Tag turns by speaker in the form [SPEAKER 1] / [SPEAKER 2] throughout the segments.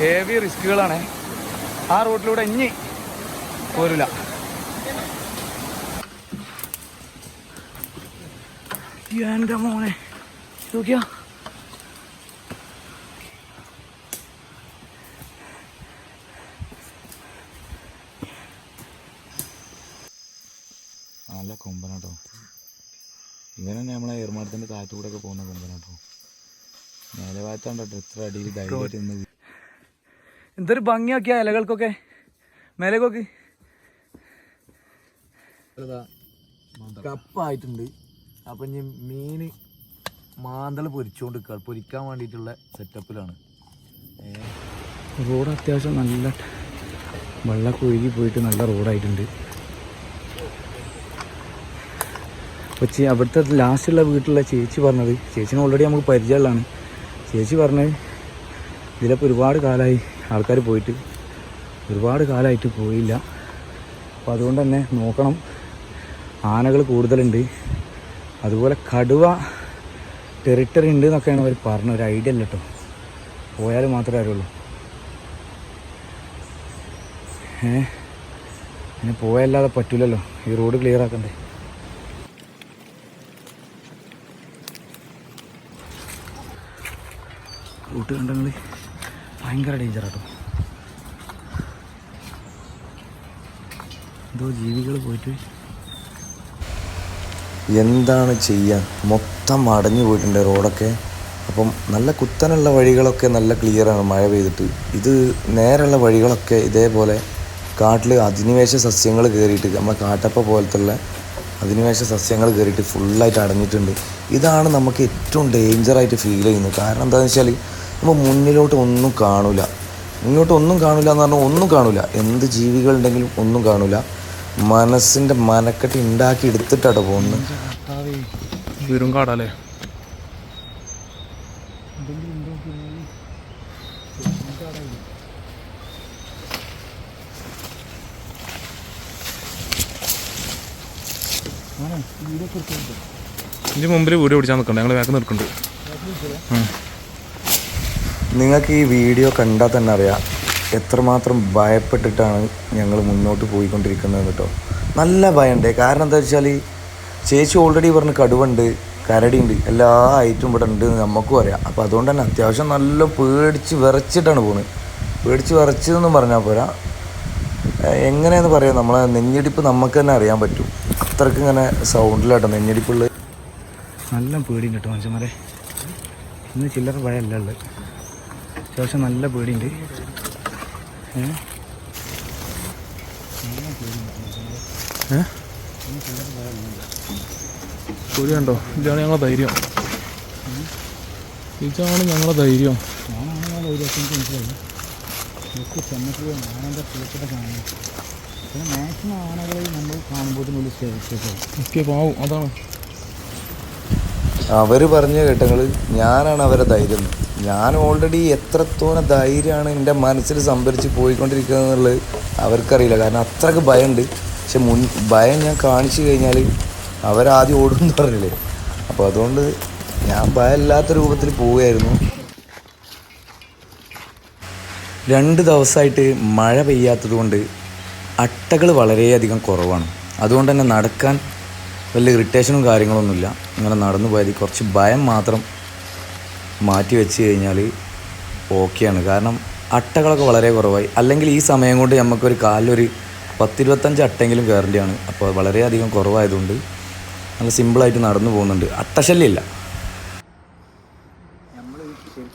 [SPEAKER 1] Heavy റിസ്കുകളാണ് ആ റൂട്ടിലൂടെ ഇനി പോരില്ല. എന്റെ മോനെ. നോക്കിയാ? കൊമ്പനാട്ടോ ഇങ്ങനെ തന്നെ നമ്മളെ ഏർമാടത്തിന്റെ താഴത്തുകൂടെ ഒക്കെ പോകുന്ന കൊമ്പനാട്ടോ മേലെ ഭാഗത്താണ്ടോ ഇത്ര അടിയിൽ ധൈര്യമായിട്ട് നിന്ന് എന്തൊരു ഭംഗിയൊക്കെയാ ഇലകൾക്കൊക്കെ. മേലേക്കൊക്കെ. കപ്പായിട്ടുണ്ട്. അപ്പം ഇനി മീൻ മാന്തൾ പൊരിച്ചുകൊണ്ട് പൊരിക്കാൻ വേണ്ടിയിട്ടുള്ള സെറ്റപ്പിലാണ് റോഡ് അത്യാവശ്യം നല്ല വെള്ളം ഒഴുകി പോയിട്ട് നല്ല റോഡായിട്ടുണ്ട്. കൊച്ചി അവിടുത്തെ ലാസ്റ്റുള്ള വീട്ടിലുള്ള ചേച്ചി പറഞ്ഞത് ചേച്ചിനെ ഓൾറെഡി നമുക്ക് പരിചയമുള്ളതാണ്. ചേച്ചി പറഞ്ഞത് ഇതിലപ്പോൾ ഒരുപാട് കാലമായി ആൾക്കാർ പോയിട്ട് ഒരുപാട് കാലമായിട്ട് പോയില്ല. അപ്പോൾ അതുകൊണ്ട് തന്നെ നോക്കണം. ആനകൾ കൂടുതലുണ്ട്. അതുപോലെ കടുവ ടെറിട്ടറി ഉണ്ട് എന്നൊക്കെയാണ് അവർ പറഞ്ഞത്. ഒരു ഐഡിയ അല്ല കേട്ടോ. പോയാൽ മാത്രമേ അറിയുള്ളൂ. ഏ? അങ്ങനെ പോയല്ലാതെ പറ്റില്ലല്ലോ ഈ റോഡ് ക്ലിയർ ആക്കണ്ടേ? റൂട്ട് കണ്ടെങ്കിൽ ഭയങ്കര ഡേഞ്ചർ ആട്ടോ. എന്തോ ജീവികൾ പോയിട്ട്.
[SPEAKER 2] എന്താണ് ചെയ്യാൻ മൊത്തം അടഞ്ഞു പോയിട്ടുണ്ട് റോഡൊക്കെ. അപ്പം നല്ല കുത്തനുള്ള വഴികളൊക്കെ നല്ല ക്ലിയറാണ് മഴ പെയ്തിട്ട്. ഇത് നേരെയുള്ള വഴികളൊക്കെ ഇതേപോലെ കാട്ടിൽ അധിനിവേശ സസ്യങ്ങൾ കയറിയിട്ട് നമ്മളെ കാട്ടപ്പ പോലത്തുള്ള അധിനിവേശ സസ്യങ്ങൾ കയറിയിട്ട് ഫുള്ളായിട്ട് അടഞ്ഞിട്ടുണ്ട്. ഇതാണ് നമുക്ക് ഏറ്റവും ഡേഞ്ചറായിട്ട് ഫീൽ ചെയ്യുന്നത്. കാരണം എന്താണെന്ന് വെച്ചാൽ നമ്മൾ മുന്നിലോട്ട് ഒന്നും കാണൂല. മുന്നോട്ട് ഒന്നും കാണൂല എന്ന് പറഞ്ഞാൽ ഒന്നും കാണൂല. എന്ത് ജീവികളുണ്ടെങ്കിലും ഒന്നും കാണൂല. മനസ്സിന്റെ മനക്കെട്ട് ഉണ്ടാക്കി എടുത്തിട്ടാണ് പോകുന്നത്
[SPEAKER 1] വീരും കാടാലേ ഇതിന്റെ മുമ്പിൽ വീട് പിടിച്ചാൽ നിൽക്കണ്ട ഞങ്ങൾ വേഗം നിൽക്കുന്നുണ്ട്
[SPEAKER 2] നിങ്ങൾക്ക് ഈ വീഡിയോ കണ്ടാൽ തന്നെ അറിയാം എത്രമാത്രം ഭയപ്പെട്ടിട്ടാണ് ഞങ്ങൾ മുന്നോട്ട് പോയിക്കൊണ്ടിരിക്കുന്നത് കേട്ടോ. നല്ല ഭയമുണ്ട്. കാരണം എന്താ വെച്ചാൽ ചേച്ചി ഓൾറെഡി പറഞ്ഞ് കടുവുണ്ട് കരടിയുണ്ട് എല്ലാ ഐറ്റും ഇവിടെ ഉണ്ട് എന്ന് നമുക്കും അറിയാം. അപ്പോൾ അതുകൊണ്ട് തന്നെ അത്യാവശ്യം നല്ല പേടിച്ച് വിറച്ചിട്ടാണ് പോകുന്നത് പേടിച്ച് വിറച്ചതെന്നും പറഞ്ഞാൽ പോരാ. എങ്ങനെയെന്ന് പറയാം. നമ്മളെ നെഞ്ഞിടിപ്പ് നമുക്ക് തന്നെ അറിയാൻ പറ്റും. അത്രയ്ക്ക് ഇങ്ങനെ സൗണ്ടിലാട്ടോ നെഞ്ഞിടിപ്പുള്ള
[SPEAKER 1] നല്ല പേടിയുണ്ട് കേട്ടോ മനുഷ്യന്മാരെ. ഇന്ന് ചില്ലറ ഭയമല്ല ഉള്ളത്. അത്യാവശ്യം നല്ല പേടിയുണ്ട്.
[SPEAKER 3] പേടി കണ്ടോ? ഇതാണ് ഞങ്ങളെ ധൈര്യം. ഇതാണ് ഞങ്ങളെ ധൈര്യം.
[SPEAKER 1] മാക്സിമം ആനകളെ നമ്മൾ
[SPEAKER 3] പാവും അതാണ്.
[SPEAKER 2] അവർ പറഞ്ഞ കേട്ടങ്ങൾ ഞാനാണ് അവരെ ധൈര്യം. ഞാൻ ഓൾറെഡി എത്രത്തോളം ധൈര്യമാണ് എന്റെ മനസ്സിൽ സംഭരിച്ച് പോയിക്കൊണ്ടിരിക്കുന്നത് എന്നുള്ളത് അവർക്കറിയില്ല. കാരണം അത്രയ്ക്ക് ഭയമുണ്ട്. പക്ഷെ മുൻ ഭയം ഞാൻ കാണിച്ചു കഴിഞ്ഞാൽ അവരാദ്യം ഓടും എന്ന് പറഞ്ഞില്ലേ? അപ്പോൾ അതുകൊണ്ട് ഞാൻ ഭയമില്ലാത്ത രൂപത്തിൽ പോവുകയായിരുന്നു. രണ്ട് ദിവസമായിട്ട് മഴ പെയ്യാത്തത് കൊണ്ട് അട്ടകൾ വളരെയധികം കുറവാണ്. അതുകൊണ്ട് തന്നെ നടക്കാൻ വലിയ ഇറിറ്റേഷനും കാര്യങ്ങളൊന്നുമില്ല. ഇങ്ങനെ നടന്നു പോയത് കുറച്ച് ഭയം മാത്രം മാറ്റി വെച്ച് കഴിഞ്ഞാൽ ഓക്കെയാണ് കാരണം അട്ടകളൊക്കെ വളരെ കുറവായി. അല്ലെങ്കിൽ ഈ സമയം കൊണ്ട് നമുക്കൊരു കാലിലൊരു പത്തിരുപത്തഞ്ച് അട്ടെങ്കിലും കയറേണ്ടിയാണ് അപ്പോൾ വളരെയധികം കുറവായതുകൊണ്ട് നല്ല സിമ്പിളായിട്ട് നടന്നു പോകുന്നുണ്ട്. അട്ടശല്യമില്ല.
[SPEAKER 1] നമ്മൾ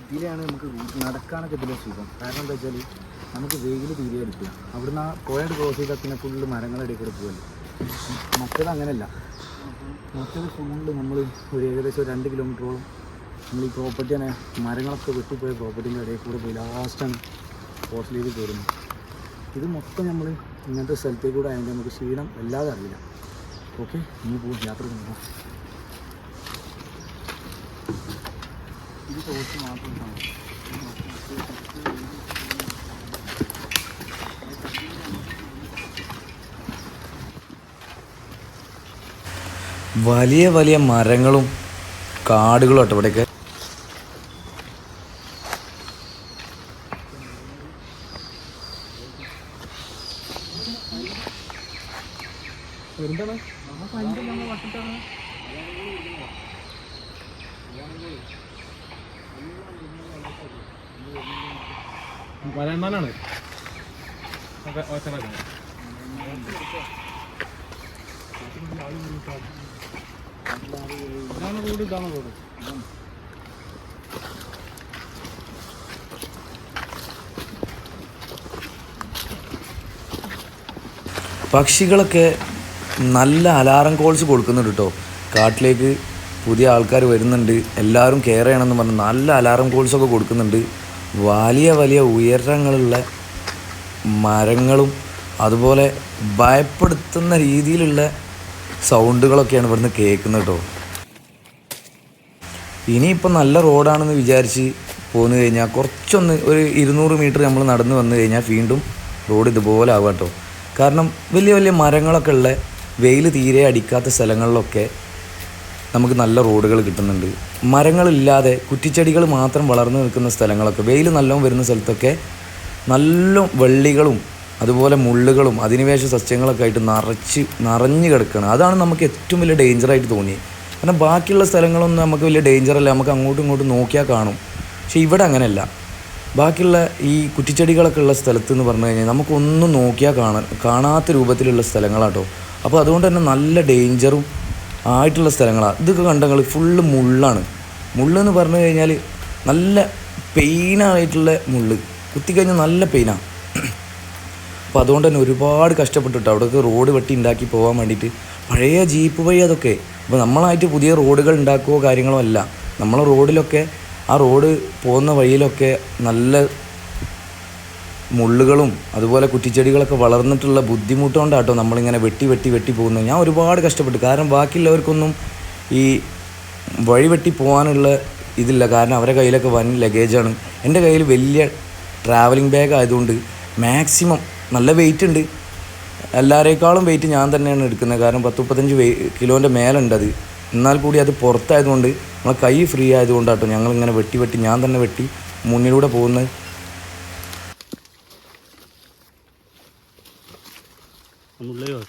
[SPEAKER 1] ഇതിലാണ് നമുക്ക് നടക്കാനൊക്കെ ഇതിലെ സുഖം. കാരണം എന്താ വെച്ചാൽ നമുക്ക് വെയിൽ തീരെ എടുക്കുക അവിടുന്ന് ആ കോയഡ് ക്രോസ് ചെയ്താൽ പിന്നെ ഫുള്ള് മരങ്ങളുടെ കൂടെ പോകുമല്ലോ മറ്റേത് അങ്ങനെയല്ല മറ്റേത് ഫുള്ള് നമ്മൾ ഒരു ഏകദേശം രണ്ട് കിലോമീറ്ററോളം നമ്മൾ ഈ പ്രോപ്പർട്ടി തന്നെ മരങ്ങളൊക്കെ വെട്ടിപ്പോയ പ്രോപ്പർട്ടീന്റെ ഇടയിൽ കൂടെ പോയി ലാസ്റ്റാണ് ഹോസ്റ്റലിലേക്ക് കയറുന്നത് ഇത് മൊത്തം നമ്മൾ ഇങ്ങനത്തെ സ്ഥലത്തേക്ക് കൂടെ ആയതിന്റെ നമുക്ക് ക്ഷീണം വല്ലാതെ അറിയില്ല. ഓക്കെ ഇനി പോകും യാത്ര തുടങ്ങാം ഇത് ടോസ്റ്റ് മാത്രം
[SPEAKER 2] വലിയ വലിയ മരങ്ങളും കാടുകളും കേട്ടോ ഇവിടെയൊക്കെ.
[SPEAKER 3] വരണ്ടാനാണ് ഒറ്റനാക്കുന്നത്
[SPEAKER 2] പക്ഷികളൊക്കെ നല്ല അലാറം കോൾസ് കൊടുക്കുന്നുണ്ട് കേട്ടോ കാട്ടിലേക്ക് പുതിയ ആൾക്കാർ വരുന്നുണ്ട്. എല്ലാവരും കെയർ ചെയ്യണമെന്ന് പറഞ്ഞ് നല്ല അലാറം കോൾസൊക്കെ കൊടുക്കുന്നുണ്ട്. വലിയ വലിയ ഉയരങ്ങളുള്ള മരങ്ങളും അതുപോലെ ഭയപ്പെടുത്തുന്ന രീതിയിലുള്ള സൗണ്ടുകളൊക്കെയാണ് ഇവിടുന്ന് കേൾക്കുന്നത് കേട്ടോ. ഇനിയിപ്പോൾ നല്ല റോഡാണെന്ന് വിചാരിച്ച് പോന്നു കഴിഞ്ഞാൽ കുറച്ചൊന്ന് ഒരു ഇരുന്നൂറ് മീറ്റർ നമ്മൾ നടന്നു വന്നു കഴിഞ്ഞാൽ വീണ്ടും റോഡ് ഇതുപോലെ ആവുക കേട്ടോ. കാരണം വലിയ വലിയ മരങ്ങളൊക്കെ ഉള്ള വെയിൽ തീരെ അടിക്കാത്ത സ്ഥലങ്ങളിലൊക്കെ നമുക്ക് നല്ല റോഡുകൾ കിട്ടുന്നുണ്ട്. മരങ്ങളില്ലാതെ കുറ്റിച്ചെടികൾ മാത്രം വളർന്നു നിൽക്കുന്ന സ്ഥലങ്ങളൊക്കെ വെയിൽ നല്ലോണം വരുന്ന സ്ഥലത്തൊക്കെ നല്ല വള്ളികളും അതുപോലെ മുള്ളുകളും അധിനിവേശ സസ്യങ്ങളൊക്കെ ആയിട്ട് നിറച്ച് നിറഞ്ഞു കിടക്കുകയാണ് അതാണ് നമുക്ക് ഏറ്റവും വലിയ ഡേഞ്ചറായിട്ട് തോന്നിയത് കാരണം ബാക്കിയുള്ള സ്ഥലങ്ങളൊന്നും നമുക്ക് വലിയ ഡേഞ്ചർ അല്ല. നമുക്ക് അങ്ങോട്ടും ഇങ്ങോട്ടും നോക്കിയാൽ കാണും. പക്ഷേ ഇവിടെ അങ്ങനെയല്ല. ബാക്കിയുള്ള ഈ കുറ്റിച്ചെടികളൊക്കെ ഉള്ള സ്ഥലത്ത് എന്ന് പറഞ്ഞു കഴിഞ്ഞാൽ നമുക്കൊന്നും നോക്കിയാൽ കാണാൻ കാണാത്ത രൂപത്തിലുള്ള സ്ഥലങ്ങളാട്ടോ അപ്പോൾ അതുകൊണ്ട് തന്നെ നല്ല ഡേഞ്ചറും ആയിട്ടുള്ള സ്ഥലങ്ങളാണ് ഇതൊക്കെ കണ്ടങ്ങൾ ഫുള്ള് മുള്ളാണ്. മുള്ളെന്ന് പറഞ്ഞു കഴിഞ്ഞാൽ നല്ല പെയിനായിട്ടുള്ള മുള്ള്. കുത്തിക്കഴിഞ്ഞാൽ നല്ല പെയിനാണ് അപ്പോൾ അതുകൊണ്ട് തന്നെ ഒരുപാട് കഷ്ടപ്പെട്ടിട്ട്. അവിടെ റോഡ് വെട്ടി ഉണ്ടാക്കി പോകാൻ വേണ്ടിയിട്ട്. പഴയ ജീപ്പ് വഴി അതൊക്കെ. അപ്പോൾ നമ്മളായിട്ട് പുതിയ റോഡുകൾ ഉണ്ടാക്കുകയോ കാര്യങ്ങളോ അല്ല. നമ്മൾ റോഡിലൊക്കെ ആ റോഡ് പോകുന്ന വഴിയിലൊക്കെ നല്ല മുള്ളുകളും അതുപോലെ കുറ്റിച്ചെടികളൊക്കെ വളർന്നിട്ടുള്ള ബുദ്ധിമുട്ടുകൊണ്ടാട്ടോ നമ്മളിങ്ങനെ വെട്ടി വെട്ടി വെട്ടി പോകുന്നത്. ഞാൻ ഒരുപാട് കഷ്ടപ്പെട്ടു. കാരണം ബാക്കിയുള്ളവർക്കൊന്നും ഈ വഴി വെട്ടി പോകാനുള്ള ഇതില്ല. കാരണം അവരുടെ കയ്യിലൊക്കെ വൻ ലഗേജാണ് എന്റെ കയ്യിൽ വലിയ ട്രാവലിംഗ് ബാഗ് ആയതുകൊണ്ട് മാക്സിമം നല്ല വെയിറ്റ് ഉണ്ട്. എല്ലാവരേക്കാളും വെയിറ്റ് ഞാൻ തന്നെയാണ് എടുക്കുന്നത്. കാരണം പത്ത് മുപ്പത്തഞ്ച് വെ കിലോന്റെ മേലുണ്ട് അത്. എന്നാൽ കൂടി അത് പുറത്തായതുകൊണ്ട് നമ്മളെ കൈ ഫ്രീ ആയതുകൊണ്ടാട്ടോ ഞങ്ങളിങ്ങനെ വെട്ടി വെട്ടി ഞാൻ തന്നെ വെട്ടി മുന്നിലൂടെ പോകുന്നത്.
[SPEAKER 4] മുള്ളയോ?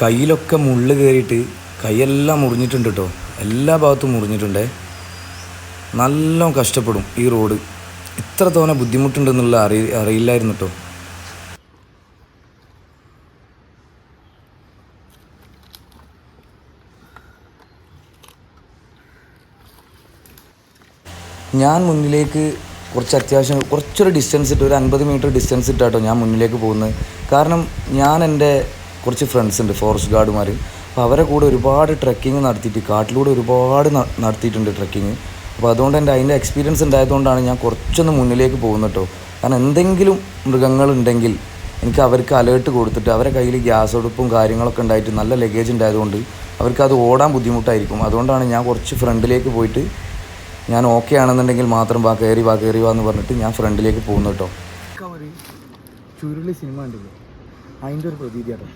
[SPEAKER 2] കയ്യിലൊക്കെ മുള്ള് കയറിയിട്ട് കൈയെല്ലാം മുറിഞ്ഞിട്ടുണ്ട് കേട്ടോ എല്ലാ ഭാഗത്തും മുറിഞ്ഞിട്ടുണ്ടേ. നല്ല കഷ്ടപ്പെടും ഈ റോഡ്. ഇത്ര തവണ ബുദ്ധിമുട്ടുണ്ടെന്നുള്ള അറി അറിയില്ലായിരുന്നു കേട്ടോ ഞാൻ മുന്നിലേക്ക് കുറച്ച് അത്യാവശ്യം കുറച്ചൊരു ഡിസ്റ്റൻസ് ഇട്ട് ഒരു അൻപത് മീറ്റർ ഡിസ്റ്റൻസ് ഇട്ടാട്ടോ ഞാൻ മുന്നിലേക്ക് പോകുന്നത്. കാരണം ഞാൻ എന്റെ കുറച്ച് ഫ്രണ്ട്സ് ഉണ്ട് ഫോറസ്റ്റ് ഗാർഡുമാർ അപ്പോൾ അവരെ കൂടെ ഒരുപാട് ട്രക്കിങ് നടത്തിയിട്ട് കാട്ടിലൂടെ ഒരുപാട് നടത്തിയിട്ടുണ്ട് ട്രെക്കിങ് അപ്പോൾ അതുകൊണ്ട് എന്റെ അതിന്റെ എക്സ്പീരിയൻസ് ഉണ്ടായതുകൊണ്ടാണ് ഞാൻ കുറച്ചൊന്ന് മുന്നിലേക്ക് പോകുന്നത് കേട്ടോ. കാരണം എന്തെങ്കിലും മൃഗങ്ങളുണ്ടെങ്കിൽ എനിക്ക് അവർക്ക് അലേർട്ട് കൊടുത്തിട്ട് അവരെ കയ്യിൽ ഗ്യാസ് അടുപ്പും കാര്യങ്ങളൊക്കെ ഉണ്ടായിട്ട് നല്ല ലഗേജ് ഉണ്ടായതുകൊണ്ട് അവർക്ക് അത് ഓടാൻ ബുദ്ധിമുട്ടായിരിക്കും. അതുകൊണ്ടാണ് ഞാൻ കുറച്ച് ഫ്രണ്ടിലേക്ക് പോയിട്ട് ഞാൻ ഓക്കെ ആണെന്നുണ്ടെങ്കിൽ മാത്രം വാ കയറി വാ കയറി വാ എന്ന് പറഞ്ഞിട്ട് ഞാൻ ഫ്രണ്ടിലേക്ക് പോകുന്നു കേട്ടോ.
[SPEAKER 1] ചുരുളി സിനിമ ഉണ്ടല്ലോ അതിന്റെ ഒരു പ്രതീതിയാണ്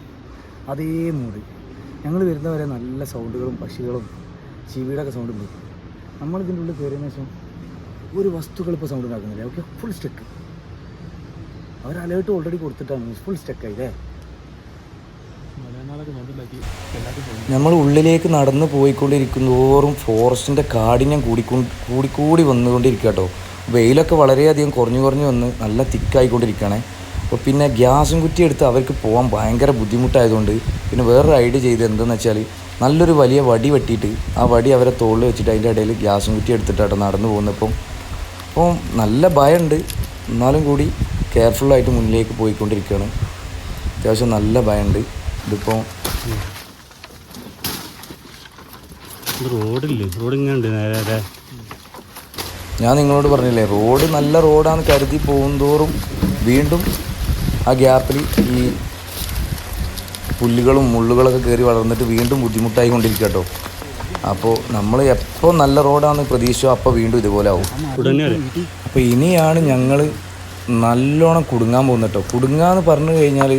[SPEAKER 1] അതേ മൂടി ഞങ്ങൾ വരുന്നവരെ നല്ല സൗണ്ടുകളും പക്ഷികളും ചീവിയുടെ ഒക്കെ സൗണ്ടും പോയി നമ്മൾ ഇതിന്റെ ഉള്ളിൽ കയറിയതിനു ശേഷം ഒരു വസ്തുക്കൾ ഇപ്പോൾ സൗണ്ട് ഉണ്ടാക്കുന്നില്ല. ഓക്കെ ഫുൾ സ്റ്റെക്ക് അവർ അലേർട്ട് ഓൾറെഡി കൊടുത്തിട്ടാണ്. ഫുൾ
[SPEAKER 3] സ്റ്റെക്കായില്ലേ
[SPEAKER 2] നമ്മൾ ഉള്ളിലേക്ക് നടന്നു പോയിക്കൊണ്ടിരിക്കുന്നതോറും ഫോറസ്റ്റിന്റെ കാഠിന്യം കൂടിക്കൊണ്ട് കൂടിക്കൂടി വന്നുകൊണ്ടിരിക്കുക കേട്ടോ വെയിലൊക്കെ വളരെയധികം കുറഞ്ഞു കുറഞ്ഞു വന്ന് നല്ല തിക്കായിക്കൊണ്ടിരിക്കുകയാണേ. അപ്പോൾ പിന്നെ ഗ്യാസും കുറ്റി എടുത്ത് അവർക്ക് പോകാൻ ഭയങ്കര ബുദ്ധിമുട്ടായതുകൊണ്ട് പിന്നെ വേറൊരു ഐഡിയ ചെയ്ത് എന്തെന്ന് വെച്ചാൽ നല്ലൊരു വലിയ വടി വെട്ടിയിട്ട് ആ വടി അവരെ തോളിൽ വെച്ചിട്ട് അതിന്റെ ഇടയിൽ ഗ്യാസും കുറ്റി എടുത്തിട്ടാട്ടോ നടന്നു പോകുന്നപ്പം അപ്പോൾ നല്ല ഭയമുണ്ട്. എന്നാലും കൂടി കെയർഫുള്ളായിട്ട് മുന്നിലേക്ക് പോയിക്കൊണ്ടിരിക്കുകയാണ്. അത്യാവശ്യം നല്ല ഭയമുണ്ട്. ഇതിപ്പോൾ
[SPEAKER 4] റോഡില്ലേ? റോഡ് ഇങ്ങനെ
[SPEAKER 2] ഞാൻ നിങ്ങളോട് പറഞ്ഞില്ലേ റോഡ് നല്ല റോഡാന്ന് കരുതി പോകുന്തോറും വീണ്ടും ആ ഗ്യാപ്പിൽ ഈ പുല്ലുകളും മുള്ളുകളൊക്കെ കയറി വളർന്നിട്ട് വീണ്ടും ബുദ്ധിമുട്ടായി കൊണ്ടിരിക്കുക കേട്ടോ അപ്പോൾ നമ്മൾ എപ്പോൾ നല്ല റോഡാണെന്ന് പ്രതീക്ഷിച്ചോ അപ്പോൾ വീണ്ടും ഇതുപോലെ ആവും. അപ്പോൾ ഇനിയാണ് ഞങ്ങൾ നല്ലോണം കുടുങ്ങാൻ പോകുന്നത് കേട്ടോ കുടുങ്ങാന്ന് പറഞ്ഞു കഴിഞ്ഞാൽ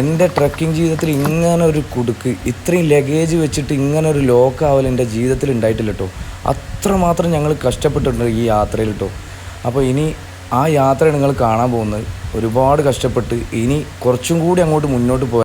[SPEAKER 2] എന്റെ ട്രക്കിംഗ് ജീവിതത്തിൽ ഇങ്ങനെ ഒരു കുടുക്ക് ഇത്രയും ലഗേജ് വെച്ചിട്ട് ഇങ്ങനെ ഒരു ലോക്കാവൽ എന്റെ ജീവിതത്തിൽ ഉണ്ടായിട്ടില്ല കേട്ടോ അത്രമാത്രം ഞങ്ങൾ കഷ്ടപ്പെട്ടിട്ടുണ്ട് ഈ യാത്രയിൽ കേട്ടോ. അപ്പോൾ ഇനി ആ യാത്ര നിങ്ങൾ കാണാൻ പോകുന്നത്. ഒരുപാട് കഷ്ടപ്പെട്ട് ഇനി കുറച്ചും കൂടി അങ്ങോട്ട് മുന്നോട്ട് പോയാൽ